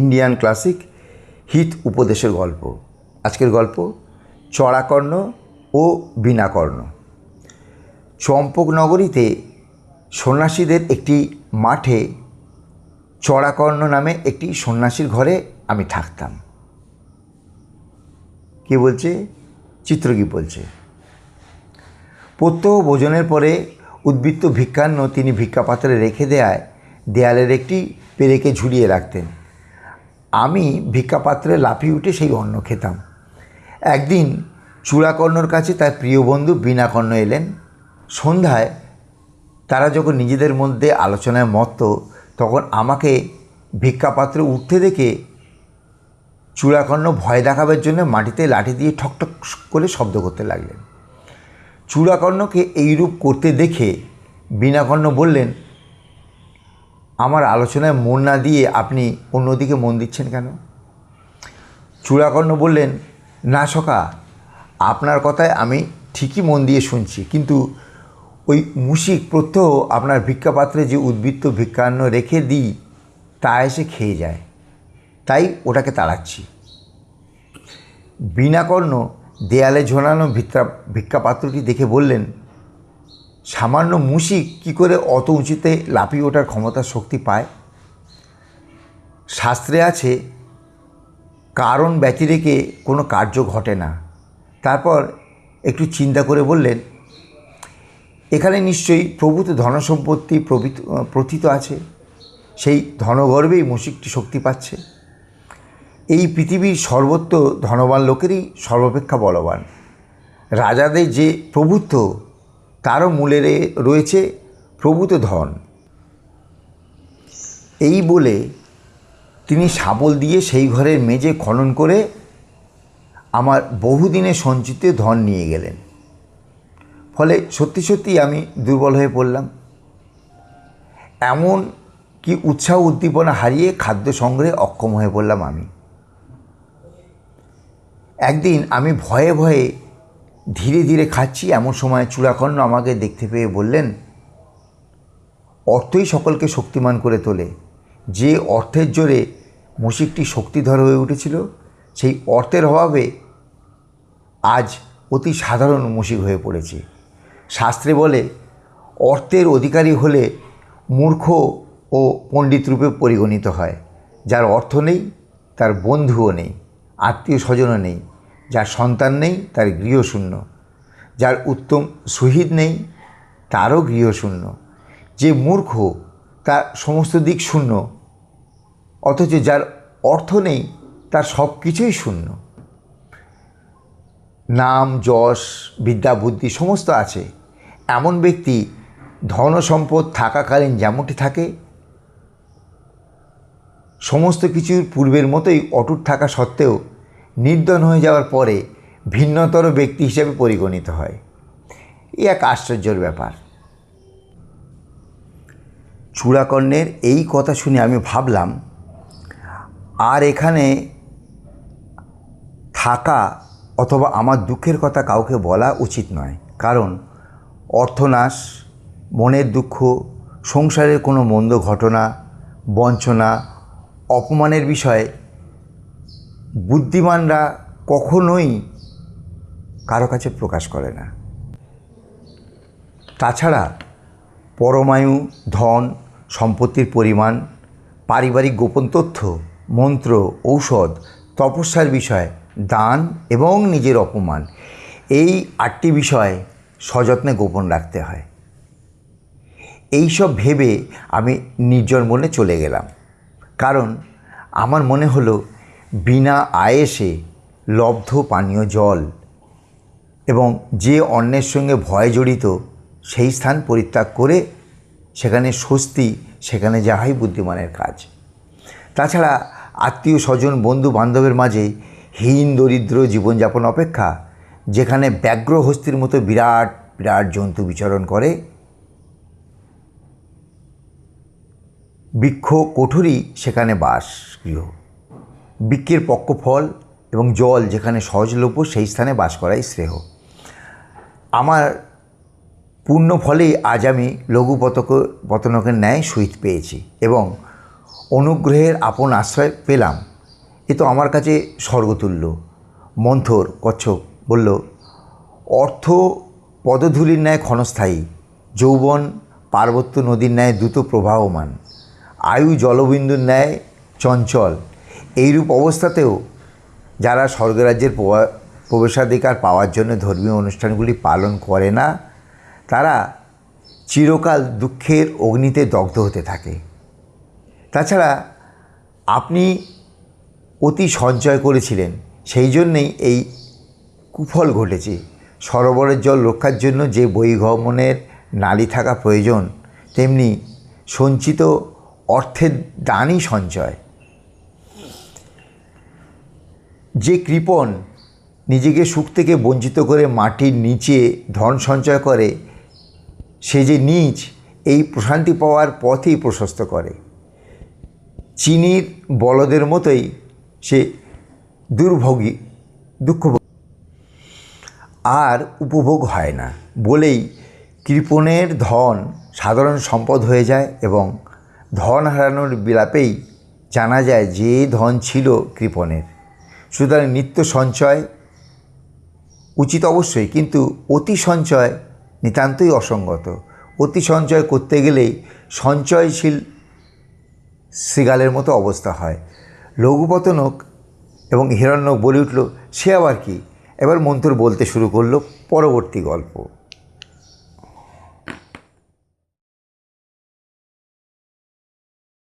Indian classic হিত উপদেশের গল্প। আজকের গল্প, চড়াকর্ণ ও বীণাকর্ণ। চম্পকনগরীতে সন্ন্যাসীদের একটি মাঠে চড়াকর্ণ নামে একটি সন্ন্যাসীর ঘরে আমি থাকতাম। কে বলছে? চিত্রকী বলছে। প্রত্যহ ভোজনের পরে উদ্বৃত্ত ভিক্ষান্ন তিনি ভিক্ষাপাত্রে রেখে দেয়ায় দেয়ালের একটি পেরেকে ঝুলিয়ে রাখতেন। আমি ভিক্ষাপাত্রে লাফিয়ে উঠে সেই অন্ন খেতাম। একদিন চূড়াকর্ণর কাছে তার প্রিয় বন্ধু বীণাকর্ণ এলেন। সন্ধ্যায় তারা যখন নিজেদের মধ্যে আলোচনায় মত্ত, তখন আমাকে ভিক্ষাপাত্রে উঠতে দেখে চূড়াকর্ণ ভয় দেখাবার জন্য মাটিতে লাঠি দিয়ে ঠকঠক করে শব্দ করতে লাগলেন। চূড়াকর্ণকে এইরূপ করতে দেখে বীণাকর্ণ বললেন আমার আলোচনায় মন না দিয়ে আপনি অন্যদিকে মন দিচ্ছেন কেন? চূড়াকর্ণ বললেন, না সকা আপনার কথায় আমি ঠিকই মন দিয়ে শুনছি। কিন্তু ওই মুশিক প্রত্যহ আপনার ভিক্ষাপাত্রে যে উদ্বৃত্ত ভিক্ষান্ন রেখে দিই, তা এসে খেয়ে যায়। তাই ওটাকে তাড়াচ্ছি। বীণাকর্ণ দেয়ালে ঝোলানো ভিক্ষা ভিক্ষাপাত্রটি দেখে বললেন সামান্য মুশিক কি করে অত উঁচুতে লাফিয়ে ওঠার ক্ষমতা শক্তি পায়? শাস্ত্রে আছে, কারণ ব্যতি রেখে কোনো কার্য ঘটে না। তারপর একটু চিন্তা করে বললেন, এখানে নিশ্চয়ই প্রভূত ধনসম্পত্তি প্রভৃত, প্রথিত আছে। সেই ধনগর্বেই মুশিকটি শক্তি পাচ্ছে। এই পৃথিবীর সর্বত্র ধনবান লোকেরই সর্বাপেক্ষা বলবান। রাজাদের যে প্রভুত্ব তারও মূলে রয়েছে প্রভূত ধন। এই বলে তিনি শাবল দিয়ে সেই ঘরের মেঝে খনন করে আমার বহুদিনে সঞ্চিত ধন নিয়ে গেলেন। ফলে সত্যি সত্যি আমি দুর্বল হয়ে পড়লাম। এমন কি উৎসাহ উদ্দীপনা হারিয়ে খাদ্য সংগ্রহে অক্ষম হয়ে পড়লাম আমি। একদিন আমি ভয়ে ভয়ে ধীরে ধীরে খাচ্ছি, এমন সময় চূড়াকর্ণ আমাকে দেখতে পেয়ে বললেন, অর্থই সকলকে শক্তিমান করে তোলে। যে অর্থের জোরে মুশিকটি শক্তিধর হয়ে উঠেছিল, সেই অর্থের অভাবে আজ অতি সাধারণ মুশিক হয়ে পড়েছে। শাস্ত্রে বলে, অর্থের অধিকারী হলে মূর্খ ও পণ্ডিত রূপে পরিগণিত হয়। যার অর্থ নেই, তার বন্ধুও নেই আত্মীয় স্বজনও নেই। যার সন্তান নেই, তার গৃহশূন্য যার উত্তম শহীদ নেই, তারও গৃহশূন্য যে মূর্খ, তার সমস্ত দিক শূন্য। অথচ যার অর্থ নেই, তার সব কিছুই শূন্য। নাম, যশ, বিদ্যা, বুদ্ধি সমস্ত আছে। এমন ব্যক্তি ধন সম্পদ থাকাকালীন যেমনটি থাকে, সমস্ত কিছুর পূর্বের মতোই অটুট থাকা সত্ত্বেও নির্ধন হয়ে যাওয়ার পরে ভিন্নতর ব্যক্তি হিসেবে পরিগণিত হয়। এ এক আশ্চর্যের ব্যাপার। চূড়াকর্ণের এই কথা শুনে আমি ভাবলাম, আর এখানে থাকা অথবা আমার দুঃখের কথা কাউকে বলা উচিত নয়। কারণ অর্থনাশ, মনের দুঃখ, সংসারের কোনো মন্দ ঘটনা, বঞ্চনা, অপমানের বিষয়ে বুদ্ধিমানরা কখনোই কারও কাছে প্রকাশ করে না। তাছাড়া পরমায়ু, ধন, সম্পত্তির পরিমাণ, পারিবারিক গোপন তথ্য, মন্ত্র, ঔষধ, তপস্যার বিষয়, দান এবং নিজের অপমান, এই আটটি বিষয় সযত্নে গোপন রাখতে হয়। এই সব ভেবে আমি নির্জন মনে চলে গেলাম। কারণ আমার মনে হলো বিনা আয়েসে লব্ধ পানীয় জল এবং যে অন্যের সঙ্গে ভয় জড়িত সেই স্থান পরিত্যাগ করে সেখানে স্বস্তি, সেখানে যাহাই বুদ্ধিমানের কাজ। তাছাড়া আত্মীয়, স্বজন, বন্ধু, বান্ধবের মাঝে হীন, দরিদ্র জীবনযাপন অপেক্ষা, যেখানে ব্যগ্র হস্তির মতো বিরাট বিরাট জন্তু বিচরণ করে, বৃক্ষ, কোঠরি সেখানে বাস গৃহ বৃক্ষের পক্ষফল এবং জল যেখানে সহজলভ্য, সেই স্থানে বাস করাই শ্রেয়। আমার পূর্ণ ফলেই আজ আমি লঘু পতক, পতনকের ন্যায় সুইত পেয়েছি এবং অনুগ্রহের আপন আশ্রয় পেলাম। এ তো আমার কাছে স্বর্গতুল্য। মন্থর কচ্ছপ বলল, অর্থ পদধূলির ন্যায় ক্ষণস্থায়ী, যৌবন পার্বত্য নদীর ন্যায় দ্রুত প্রবাহমান, আয়ু জলবিন্দুর ন্যায় চঞ্চল এইরূপ অবস্থাতেও যারা স্বর্গরাজ্যের প্রবা- প্রবেশাধিকার পাওয়ার জন্য ধর্মীয় অনুষ্ঠানগুলি পালন করে না, তারা চিরকাল দুঃখের অগ্নিতে দগ্ধ হতে থাকে। তাছাড়া আপনি অতি সঞ্চয় করেছিলেন, সেই জন্যেই এই কুফল ঘটেছে। সরোবরের জল রক্ষার জন্য যে বহিগমনের নালী থাকা প্রয়োজন, তেমনি সঞ্চিত অর্থের দানই সঞ্চয়। যে কৃপণ নিজেকে সুখ থেকে বঞ্চিত করে মাটির নিচে ধন সঞ্চয় করে, সে যে নিচ, এই প্রশান্তি পাওয়ার পথেই প্রশস্ত করে। চিনির বলদের মতোই সে দুর্ভোগী দুঃখ আর উপভোগ হয় না। বলেই কৃপণের ধন সাধারণ সম্পদ হয়ে যায় এবং ধন হারানোর বিলাপেই জানা যায় যে ধন ছিল কৃপণের। সুতরাং নিত্য সঞ্চয় উচিত অবশ্যই, কিন্তু অতি সঞ্চয় নিতান্তই অসঙ্গত। অতি সঞ্চয় করতে গেলেই সঞ্চয়শীল শৃগালের মতো অবস্থা হয়। লঘুপতনক এবং হিরণ্যক বলে উঠল, সে আবার কি? এবার মন্ত্র বলতে শুরু করল পরবর্তী গল্প।